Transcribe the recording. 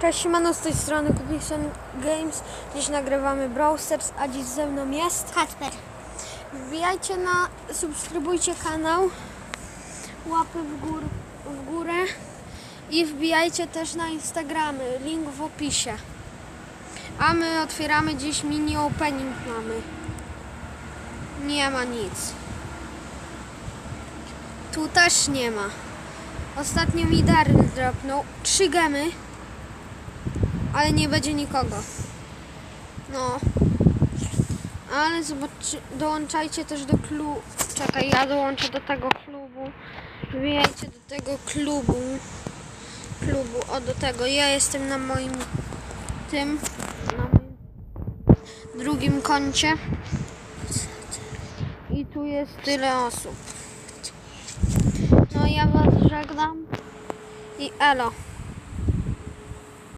Cześć, siemano, z tej strony Kubikson Games. Dziś nagrywamy Brawl Stars, a dziś ze mną jest Kacper. Wbijajcie na, subskrybujcie kanał, łapy w, gór, w górę i wbijajcie też na Instagramy, link w opisie. A my otwieramy dziś mini opening mamy. Nie ma nic. Tu też nie ma. Ostatnio mi Darny dropnął. Trzy gemy. Ale nie będzie nikogo. No. Ale zobaczy, dołączajcie też do klubu. Czekaj, ja dołączę do tego klubu. Wbijajcie do tego klubu. Klubu, o do tego. Ja jestem na moim tym, na moim drugim koncie. I tu jest tyle osób. No ja was żegnam. I elo.